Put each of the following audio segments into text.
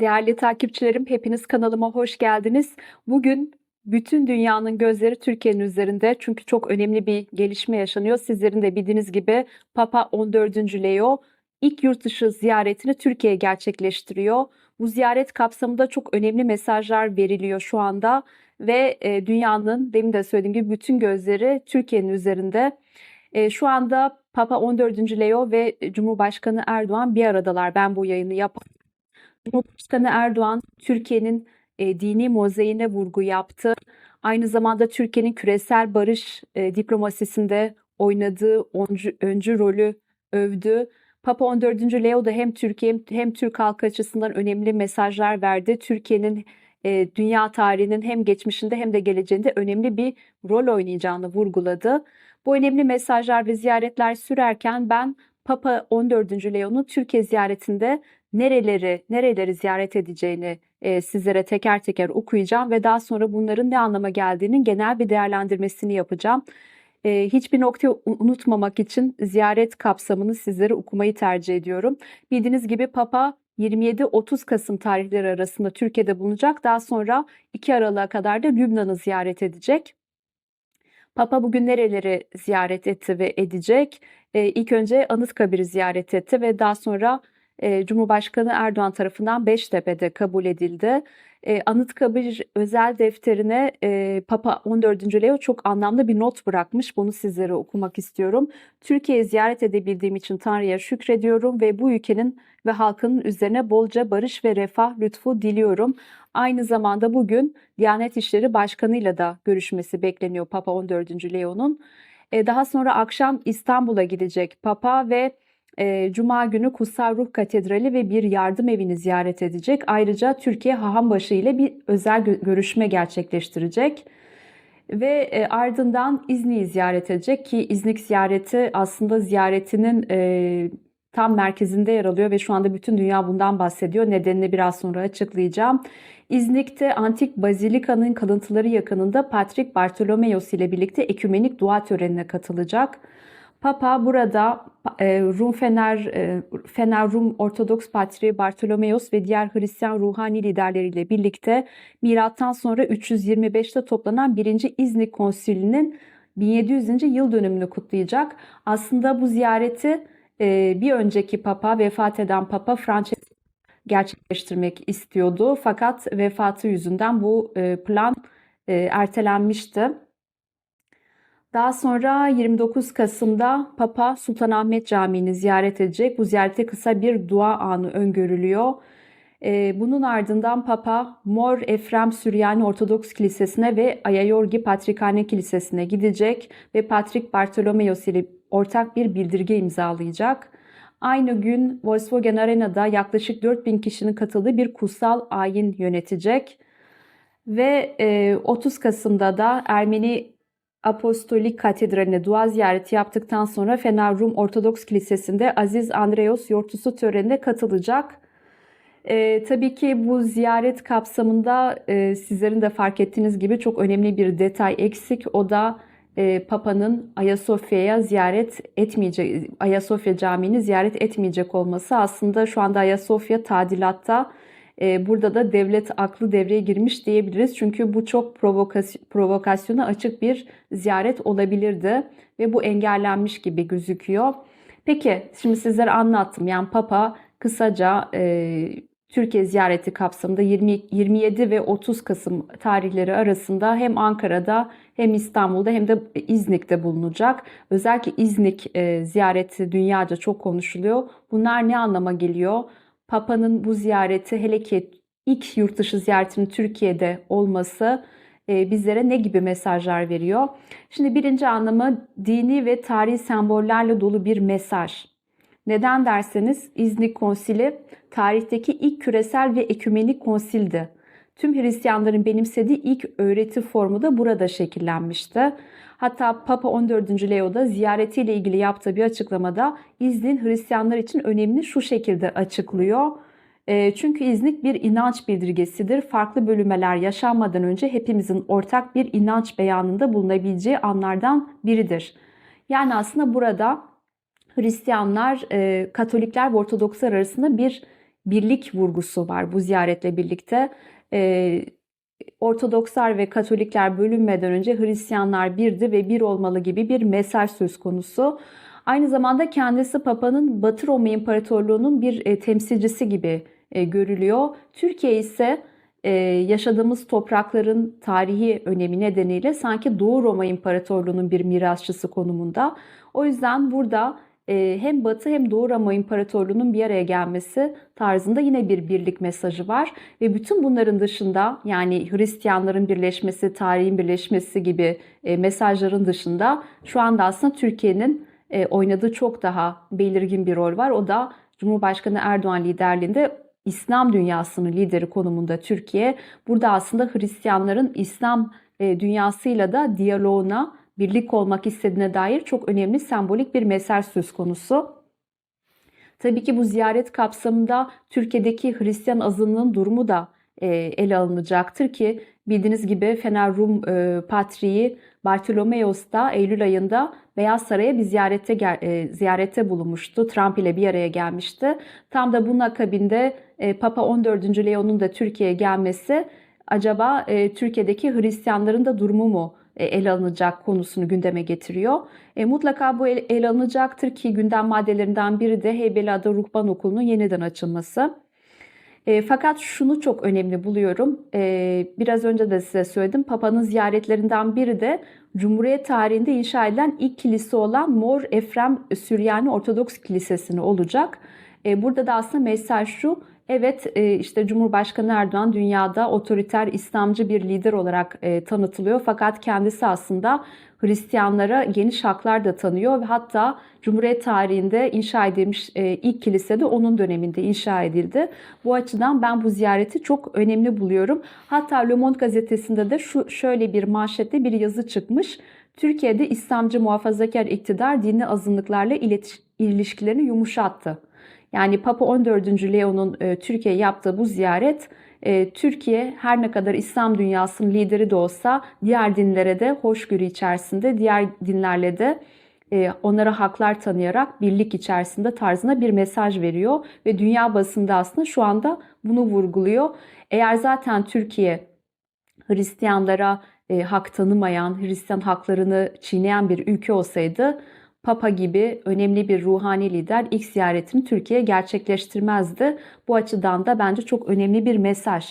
Değerli takipçilerim, hepiniz kanalıma hoş geldiniz. Bugün bütün dünyanın gözleri Türkiye'nin üzerinde çünkü çok önemli bir gelişme yaşanıyor. Sizlerin de bildiğiniz gibi Papa 14. Leo ilk yurt dışı ziyaretini Türkiye'ye gerçekleştiriyor. Bu ziyaret kapsamında çok önemli mesajlar veriliyor şu anda ve e, dünyanın demin de söylediğim gibi bütün gözleri Türkiye'nin üzerinde. E, şu anda Papa 14. Leo ve Cumhurbaşkanı Erdoğan bir aradalar. Ben bu yayını yap Cumhurbaşkanı Erdoğan Türkiye'nin e, dini mozaiğine vurgu yaptı. Aynı zamanda Türkiye'nin küresel barış e, diplomasisinde oynadığı öncü, öncü rolü övdü. Papa 14. Leo da hem Türkiye hem Türk halkı açısından önemli mesajlar verdi. Türkiye'nin e, dünya tarihinin hem geçmişinde hem de geleceğinde önemli bir rol oynayacağını vurguladı. Bu önemli mesajlar ve ziyaretler sürerken ben Papa 14. Leo'nun Türkiye ziyaretinde nereleri nereleri ziyaret edeceğini e, sizlere teker teker okuyacağım ve daha sonra bunların ne anlama geldiğinin genel bir değerlendirmesini yapacağım. E, hiçbir nokta unutmamak için ziyaret kapsamını sizlere okumayı tercih ediyorum. Bildiğiniz gibi Papa 27-30 Kasım tarihleri arasında Türkiye'de bulunacak. Daha sonra 2 Aralık'a kadar da Lübnan'ı ziyaret edecek. Papa bugün nereleri ziyaret etti ve edecek? E, ilk önce Anıtkabir'i ziyaret etti ve daha sonra e, Cumhurbaşkanı Erdoğan tarafından Beştepe'de kabul edildi. E, Anıtkabir özel defterine e, Papa 14. Leo çok anlamlı bir not bırakmış. Bunu sizlere okumak istiyorum. Türkiye'yi ziyaret edebildiğim için Tanrı'ya şükrediyorum ve bu ülkenin ve halkının üzerine bolca barış ve refah lütfu diliyorum. Aynı zamanda bugün Diyanet İşleri Başkanı ile de görüşmesi bekleniyor Papa 14. Leo'nun. E, daha sonra akşam İstanbul'a gidecek Papa ve e, Cuma günü Kutsal Ruh Katedrali ve bir yardım evini ziyaret edecek. Ayrıca Türkiye Hahambaşı ile bir özel görüşme gerçekleştirecek. Ve e, ardından İznik'i ziyaret edecek ki İznik ziyareti aslında ziyaretinin e, tam merkezinde yer alıyor ve şu anda bütün dünya bundan bahsediyor. Nedenini biraz sonra açıklayacağım. İznik'te Antik Bazilika'nın kalıntıları yakınında Patrik Bartolomeos ile birlikte ekümenik dua törenine katılacak. Papa burada e, Rum Fener, e, Fener Rum Ortodoks Patriği Bartolomeos ve diğer Hristiyan ruhani liderleriyle birlikte milattan sonra 325'te toplanan 1. İznik Konsülü'nün 1700. yıl dönümünü kutlayacak. Aslında bu ziyareti e, bir önceki papa vefat eden papa Francesco gerçekleştirmek istiyordu. Fakat vefatı yüzünden bu plan ertelenmişti. Daha sonra 29 Kasım'da Papa Sultanahmet Camii'ni ziyaret edecek. Bu ziyarete kısa bir dua anı öngörülüyor. Ee, bunun ardından Papa Mor Efrem Süryani Ortodoks Kilisesi'ne ve Ayayorgi Patrikhane Kilisesi'ne gidecek ve Patrik Bartolomeos ile ortak bir bildirge imzalayacak. Aynı gün Volkswagen Arena'da yaklaşık 4000 kişinin katıldığı bir kutsal ayin yönetecek. Ve 30 e, Kasım'da da Ermeni Apostolik Katedrali'ne dua ziyareti yaptıktan sonra Fener Rum Ortodoks Kilisesi'nde Aziz Andreos yortusu törenine katılacak. Ee, tabii ki bu ziyaret kapsamında e, sizlerin de fark ettiğiniz gibi çok önemli bir detay eksik. O da e, Papa'nın Ayasofya'ya ziyaret etmeyecek, Ayasofya Camii'ni ziyaret etmeyecek olması. Aslında şu anda Ayasofya tadilatta burada da devlet aklı devreye girmiş diyebiliriz. Çünkü bu çok provokasyona açık bir ziyaret olabilirdi ve bu engellenmiş gibi gözüküyor. Peki şimdi sizlere anlattım. Yani Papa kısaca e, Türkiye ziyareti kapsamında 20, 27 ve 30 Kasım tarihleri arasında hem Ankara'da hem İstanbul'da hem de İznik'te bulunacak. Özellikle İznik e, ziyareti dünyaca çok konuşuluyor. Bunlar ne anlama geliyor? Papa'nın bu ziyareti hele ki ilk yurt dışı ziyaretinin Türkiye'de olması e, bizlere ne gibi mesajlar veriyor? Şimdi birinci anlamı dini ve tarihi sembollerle dolu bir mesaj. Neden derseniz İznik Konsili tarihteki ilk küresel ve ekümenik konsildi. Tüm Hristiyanların benimsediği ilk öğreti formu da burada şekillenmişti. Hatta Papa 14. Leo da ziyaretiyle ilgili yaptığı bir açıklamada İznik'in Hristiyanlar için önemini şu şekilde açıklıyor. E, çünkü İznik bir inanç bildirgesidir. Farklı bölümeler yaşanmadan önce hepimizin ortak bir inanç beyanında bulunabileceği anlardan biridir. Yani aslında burada Hristiyanlar, e, Katolikler ve Ortodokslar arasında bir birlik vurgusu var bu ziyaretle birlikte. E, Ortodokslar ve Katolikler bölünmeden önce Hristiyanlar birdi ve bir olmalı gibi bir mesaj söz konusu. Aynı zamanda kendisi Papa'nın Batı Roma İmparatorluğu'nun bir e, temsilcisi gibi e, görülüyor. Türkiye ise e, yaşadığımız toprakların tarihi önemi nedeniyle sanki Doğu Roma İmparatorluğu'nun bir mirasçısı konumunda. O yüzden burada hem Batı hem Doğu Roma İmparatorluğu'nun bir araya gelmesi tarzında yine bir birlik mesajı var. Ve bütün bunların dışında yani Hristiyanların birleşmesi, tarihin birleşmesi gibi e, mesajların dışında şu anda aslında Türkiye'nin e, oynadığı çok daha belirgin bir rol var. O da Cumhurbaşkanı Erdoğan liderliğinde İslam dünyasının lideri konumunda Türkiye. Burada aslında Hristiyanların İslam e, dünyasıyla da diyaloğuna, birlik olmak istediğine dair çok önemli sembolik bir mesaj söz konusu. Tabii ki bu ziyaret kapsamında Türkiye'deki Hristiyan azınlığın durumu da e, ele alınacaktır ki bildiğiniz gibi Fener Rum e, Patriği Bartolomeos da Eylül ayında Beyaz Saray'a bir ziyarette e, ziyarette bulunmuştu. Trump ile bir araya gelmişti. Tam da bunun akabinde e, Papa 14. Leon'un da Türkiye'ye gelmesi acaba Türkiye'deki Hristiyanların da durumu mu ele alınacak konusunu gündeme getiriyor. E, mutlaka bu ele alınacaktır ki gündem maddelerinden biri de Heybeliada Ruhban Okulu'nun yeniden açılması. E, fakat şunu çok önemli buluyorum. E, biraz önce de size söyledim. Papa'nın ziyaretlerinden biri de Cumhuriyet tarihinde inşa edilen ilk kilise olan Mor Efrem Süryani Ortodoks Kilisesi'ni olacak. E, burada da aslında mesaj şu. Evet e, işte Cumhurbaşkanı Erdoğan dünyada otoriter İslamcı bir lider olarak e, tanıtılıyor. Fakat kendisi aslında Hristiyanlara geniş haklar da tanıyor ve hatta Cumhuriyet tarihinde inşa edilmiş e, ilk kilise de onun döneminde inşa edildi. Bu açıdan ben bu ziyareti çok önemli buluyorum. Hatta Le Monde gazetesinde de şu şöyle bir manşette bir yazı çıkmış. Türkiye'de İslamcı muhafazakar iktidar dini azınlıklarla ilişkilerini yumuşattı. Yani Papa 14. Leo'nun e, Türkiye'ye yaptığı bu ziyaret e, Türkiye her ne kadar İslam dünyasının lideri de olsa diğer dinlere de hoşgörü içerisinde, diğer dinlerle de e, onlara haklar tanıyarak birlik içerisinde tarzına bir mesaj veriyor ve dünya basında aslında şu anda bunu vurguluyor. Eğer zaten Türkiye Hristiyanlara e, hak tanımayan, Hristiyan haklarını çiğneyen bir ülke olsaydı Papa gibi önemli bir ruhani lider ilk ziyaretini Türkiye'ye gerçekleştirmezdi. Bu açıdan da bence çok önemli bir mesaj.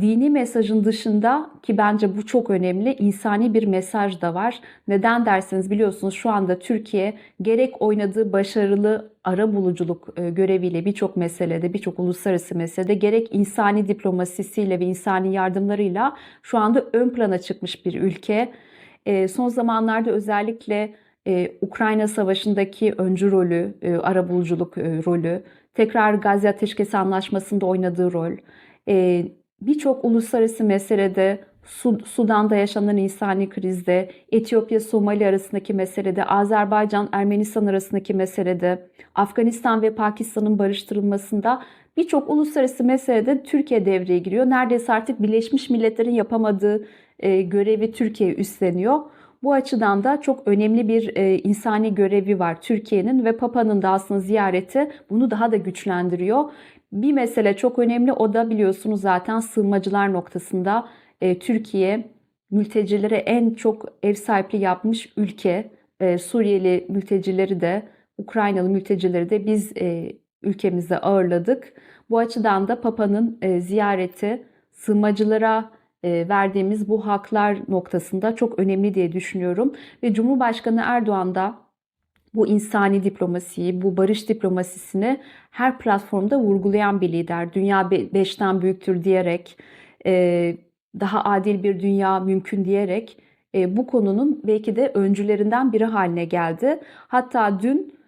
Dini mesajın dışında ki bence bu çok önemli insani bir mesaj da var. Neden derseniz biliyorsunuz şu anda Türkiye gerek oynadığı başarılı ara buluculuk e, göreviyle birçok meselede, birçok uluslararası meselede gerek insani diplomasisiyle ve insani yardımlarıyla şu anda ön plana çıkmış bir ülke. E, son zamanlarda özellikle e, Ukrayna Savaşı'ndaki öncü rolü, e, arabuluculuk e, rolü, tekrar Gazze Ateşkesi Anlaşması'nda oynadığı rol, e, birçok uluslararası meselede Sudan'da yaşanan insani krizde, Etiyopya-Somali arasındaki meselede, Azerbaycan-Ermenistan arasındaki meselede, Afganistan ve Pakistan'ın barıştırılmasında birçok uluslararası meselede Türkiye devreye giriyor. Neredeyse artık Birleşmiş Milletler'in yapamadığı e, görevi Türkiye üstleniyor. Bu açıdan da çok önemli bir e, insani görevi var Türkiye'nin ve Papa'nın da aslında ziyareti bunu daha da güçlendiriyor. Bir mesele çok önemli o da biliyorsunuz zaten sığınmacılar noktasında e, Türkiye mültecilere en çok ev sahipliği yapmış ülke. E, Suriyeli mültecileri de Ukraynalı mültecileri de biz e, ülkemizde ağırladık. Bu açıdan da Papa'nın e, ziyareti sığınmacılara verdiğimiz bu haklar noktasında çok önemli diye düşünüyorum. Ve Cumhurbaşkanı Erdoğan da bu insani diplomasiyi, bu barış diplomasisini her platformda vurgulayan bir lider. Dünya beşten büyüktür diyerek, e, daha adil bir dünya mümkün diyerek e, bu konunun belki de öncülerinden biri haline geldi. Hatta dün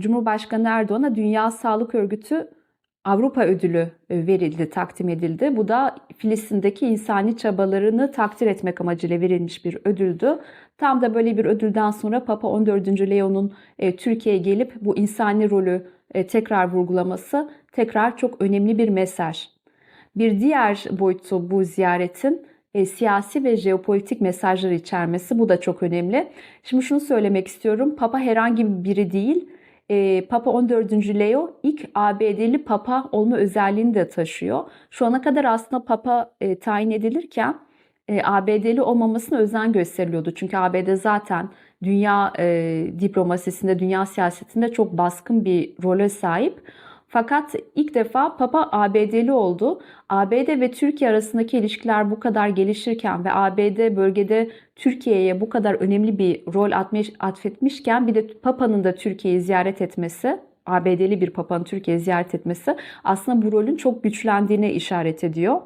Cumhurbaşkanı Erdoğan'a Dünya Sağlık Örgütü Avrupa ödülü e, verildi, takdim edildi. Bu da Filistin'deki insani çabalarını takdir etmek amacıyla verilmiş bir ödüldü. Tam da böyle bir ödülden sonra Papa 14. Leo'nun e, Türkiye'ye gelip bu insani rolü e, tekrar vurgulaması tekrar çok önemli bir mesaj. Bir diğer boyutu bu ziyaretin siyasi ve jeopolitik mesajları içermesi. Bu da çok önemli. Şimdi şunu söylemek istiyorum. Papa herhangi biri değil, e, Papa 14. Leo ilk ABD'li Papa olma özelliğini de taşıyor. Şu ana kadar aslında Papa e, tayin edilirken e, ABD'li olmamasına özen gösteriliyordu. Çünkü ABD zaten dünya e, diplomasisinde, dünya siyasetinde çok baskın bir role sahip. Fakat ilk defa Papa ABD'li oldu. ABD ve Türkiye arasındaki ilişkiler bu kadar gelişirken ve ABD bölgede Türkiye'ye bu kadar önemli bir rol atmış, atfetmişken bir de Papa'nın da Türkiye'yi ziyaret etmesi, ABD'li bir Papa'nın Türkiye'yi ziyaret etmesi aslında bu rolün çok güçlendiğine işaret ediyor.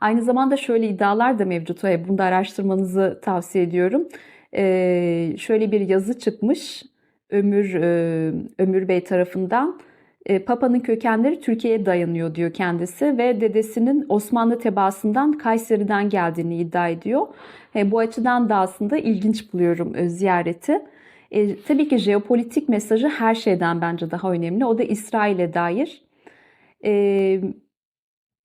Aynı zamanda şöyle iddialar da mevcut. Bunu da araştırmanızı tavsiye ediyorum. Ee, şöyle bir yazı çıkmış Ömür e, Ömür Bey tarafından. E, Papa'nın kökenleri Türkiye'ye dayanıyor diyor kendisi ve dedesinin Osmanlı tebaasından Kayseri'den geldiğini iddia ediyor. E, bu açıdan da aslında ilginç buluyorum e, ziyareti. E, tabii ki jeopolitik mesajı her şeyden bence daha önemli. O da İsrail'e dair. E,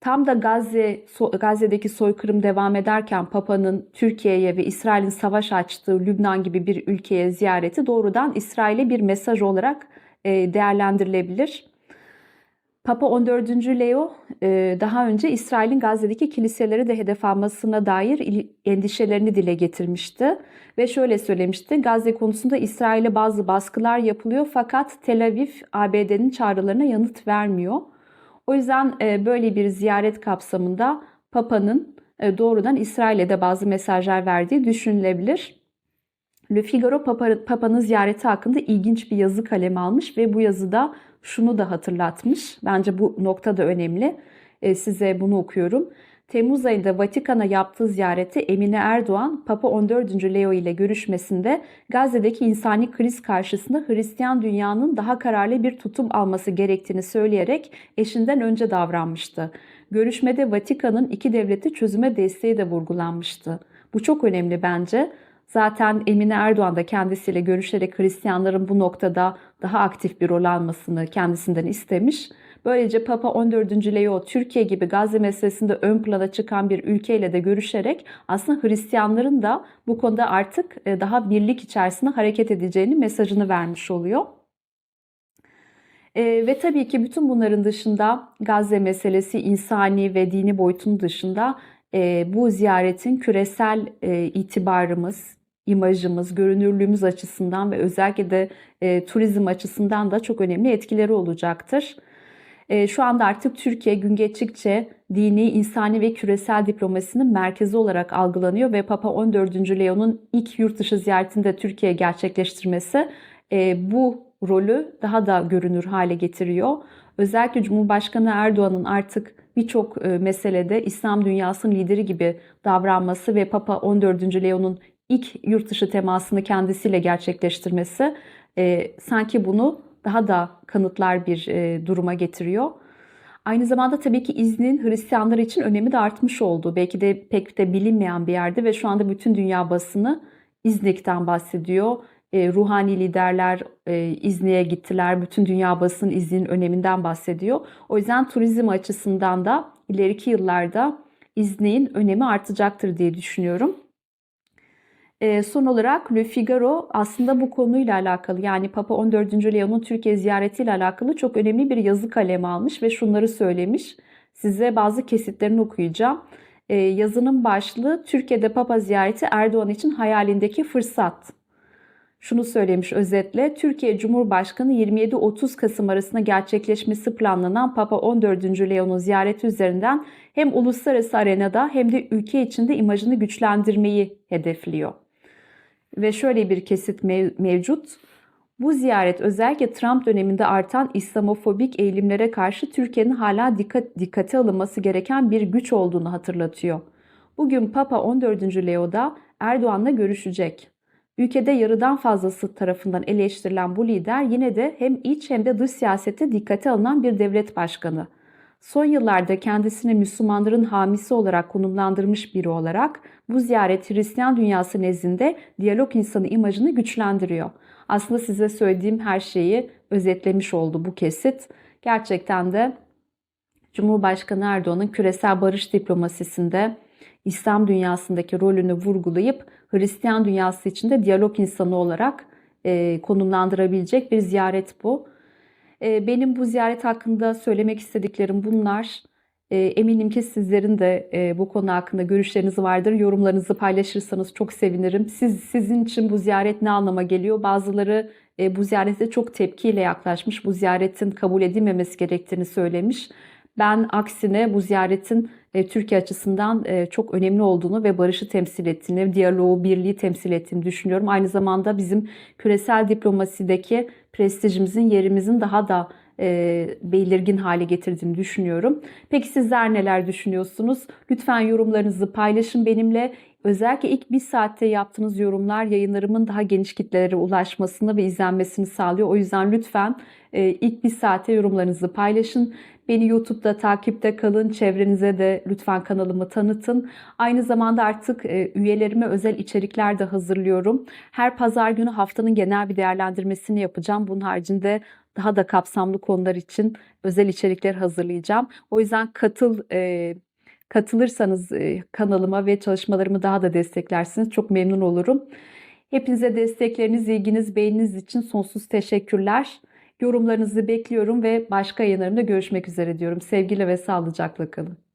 tam da Gazze so, Gazze'deki soykırım devam ederken Papa'nın Türkiye'ye ve İsrail'in savaş açtığı Lübnan gibi bir ülkeye ziyareti doğrudan İsrail'e bir mesaj olarak değerlendirilebilir. Papa 14. Leo e, daha önce İsrail'in Gazze'deki kiliseleri de hedef almasına dair endişelerini dile getirmişti. Ve şöyle söylemişti, Gazze konusunda İsrail'e bazı baskılar yapılıyor fakat Tel Aviv ABD'nin çağrılarına yanıt vermiyor. O yüzden e, böyle bir ziyaret kapsamında Papa'nın doğrudan İsrail'e de bazı mesajlar verdiği düşünülebilir. Le Figaro Papa, Papa'nın ziyareti hakkında ilginç bir yazı kaleme almış ve bu yazıda şunu da hatırlatmış. Bence bu nokta da önemli. E, size bunu okuyorum. Temmuz ayında Vatikan'a yaptığı ziyareti Emine Erdoğan, Papa 14. Leo ile görüşmesinde Gazze'deki insani kriz karşısında Hristiyan dünyanın daha kararlı bir tutum alması gerektiğini söyleyerek eşinden önce davranmıştı. Görüşmede Vatikan'ın iki devleti çözüme desteği de vurgulanmıştı. Bu çok önemli bence. Zaten Emine Erdoğan da kendisiyle görüşerek Hristiyanların bu noktada daha aktif bir rol almasını kendisinden istemiş. Böylece Papa 14. Leo Türkiye gibi Gazze meselesinde ön plana çıkan bir ülkeyle de görüşerek aslında Hristiyanların da bu konuda artık e, daha birlik içerisinde hareket edeceğini mesajını vermiş oluyor. E, ve tabii ki bütün bunların dışında Gazze meselesi insani ve dini boyutun dışında e, bu ziyaretin küresel e, itibarımız, imajımız, görünürlüğümüz açısından ve özellikle de e, turizm açısından da çok önemli etkileri olacaktır. E, şu anda artık Türkiye gün geçtikçe dini, insani ve küresel diplomasinin merkezi olarak algılanıyor ve Papa 14. Leo'nun ilk yurt dışı ziyaretinde Türkiye gerçekleştirmesi e, bu rolü daha da görünür hale getiriyor. Özellikle Cumhurbaşkanı Erdoğan'ın artık birçok e, meselede İslam dünyasının lideri gibi davranması ve Papa 14. Leo'nun ilk yurt dışı temasını kendisiyle gerçekleştirmesi e, sanki bunu daha da kanıtlar bir e, duruma getiriyor. Aynı zamanda tabii ki iznin Hristiyanlar için önemi de artmış oldu. Belki de pek de bilinmeyen bir yerde ve şu anda bütün dünya basını İznik'ten bahsediyor. E, ruhani liderler e, İznik'e gittiler. Bütün dünya basının İznik'in öneminden bahsediyor. O yüzden turizm açısından da ileriki yıllarda İznik'in önemi artacaktır diye düşünüyorum. E, son olarak Le Figaro aslında bu konuyla alakalı yani Papa 14. Leon'un Türkiye ziyaretiyle alakalı çok önemli bir yazı kalemi almış ve şunları söylemiş. Size bazı kesitlerini okuyacağım. E, yazının başlığı Türkiye'de Papa ziyareti Erdoğan için hayalindeki fırsat. Şunu söylemiş özetle, Türkiye Cumhurbaşkanı 27-30 Kasım arasında gerçekleşmesi planlanan Papa 14. Leon'un ziyareti üzerinden hem uluslararası arenada hem de ülke içinde imajını güçlendirmeyi hedefliyor ve şöyle bir kesit mev mevcut. Bu ziyaret özellikle Trump döneminde artan İslamofobik eğilimlere karşı Türkiye'nin hala dikkat, dikkate alınması gereken bir güç olduğunu hatırlatıyor. Bugün Papa 14. Leo'da Erdoğan'la görüşecek. Ülkede yarıdan fazlası tarafından eleştirilen bu lider yine de hem iç hem de dış siyasette dikkate alınan bir devlet başkanı. Son yıllarda kendisini Müslümanların hamisi olarak konumlandırmış biri olarak bu ziyaret Hristiyan dünyası nezdinde diyalog insanı imajını güçlendiriyor. Aslında size söylediğim her şeyi özetlemiş oldu bu kesit. Gerçekten de Cumhurbaşkanı Erdoğan'ın küresel barış diplomasisinde İslam dünyasındaki rolünü vurgulayıp Hristiyan dünyası içinde diyalog insanı olarak e, konumlandırabilecek bir ziyaret bu. E, benim bu ziyaret hakkında söylemek istediklerim bunlar. E, eminim ki sizlerin de e, bu konu hakkında görüşleriniz vardır. Yorumlarınızı paylaşırsanız çok sevinirim. Siz sizin için bu ziyaret ne anlama geliyor? Bazıları e, bu ziyarete çok tepkiyle yaklaşmış. Bu ziyaretin kabul edilmemesi gerektiğini söylemiş. Ben aksine bu ziyaretin e, Türkiye açısından çok önemli olduğunu ve barışı temsil ettiğini, diyaloğu, birliği temsil ettiğini düşünüyorum. Aynı zamanda bizim küresel diplomasideki prestijimizin, yerimizin daha da e, belirgin hale getirdiğini düşünüyorum. Peki sizler neler düşünüyorsunuz? Lütfen yorumlarınızı paylaşın benimle. Özellikle ilk bir saatte yaptığınız yorumlar yayınlarımın daha geniş kitlelere ulaşmasını ve izlenmesini sağlıyor. O yüzden lütfen e, ilk bir saatte yorumlarınızı paylaşın. Beni YouTube'da takipte kalın. Çevrenize de lütfen kanalımı tanıtın. Aynı zamanda artık e, üyelerime özel içerikler de hazırlıyorum. Her pazar günü haftanın genel bir değerlendirmesini yapacağım. Bunun haricinde daha da kapsamlı konular için özel içerikler hazırlayacağım. O yüzden katıl e, katılırsanız e, kanalıma ve çalışmalarımı daha da desteklersiniz. Çok memnun olurum. Hepinize destekleriniz, ilginiz, beğeniniz için sonsuz teşekkürler. Yorumlarınızı bekliyorum ve başka yayınlarımda görüşmek üzere diyorum. Sevgiyle ve sağlıcakla kalın.